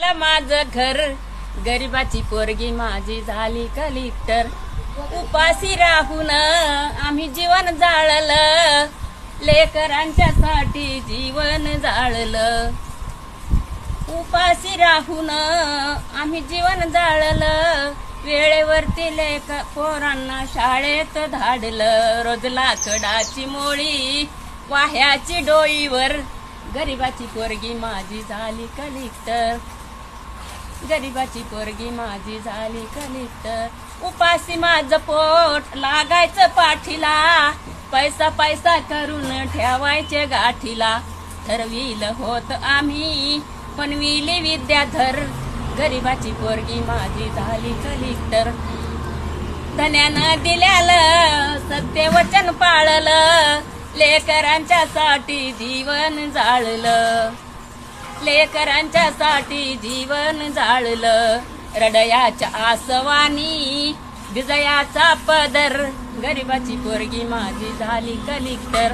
झालं माझं घर. गरिबाची पोरगी माझी झाली कलेक्टर. उपाशी राहून आम्ही जीवन जाळलं. लेकरांच्यासाठी जीवन जाळलं. उपाशी राहून आम्ही जीवन जाळलं. वेळेवरती लेख पोरांना शाळेत धाडलं. रोज लाकडाची मोळी वाह्याची डोईवर. गरिबाची पोरगी माझी झाली कलिक्टर. गरिबाची पोरगी माझी झाली कलेक्टर उपाशी माझं पोट लागायचं पाठीला. पैसा पैसा करून ठेवायचे गाठीला. ठरविल होत आम्ही पण विली विद्याधर गरिबाची पोरगी माझी झाली कलेक्टर धन्यानं दिल्यालं सत्य वचन पाळलं. लेकरांच्या साठी जीवन जाळलं. लेकरांच्या साठी जीवन जाळलं. रडयाच्या आसवानी विजयाचा पदर. गरिबाची पोरगी माझी झाली कलिक्टर.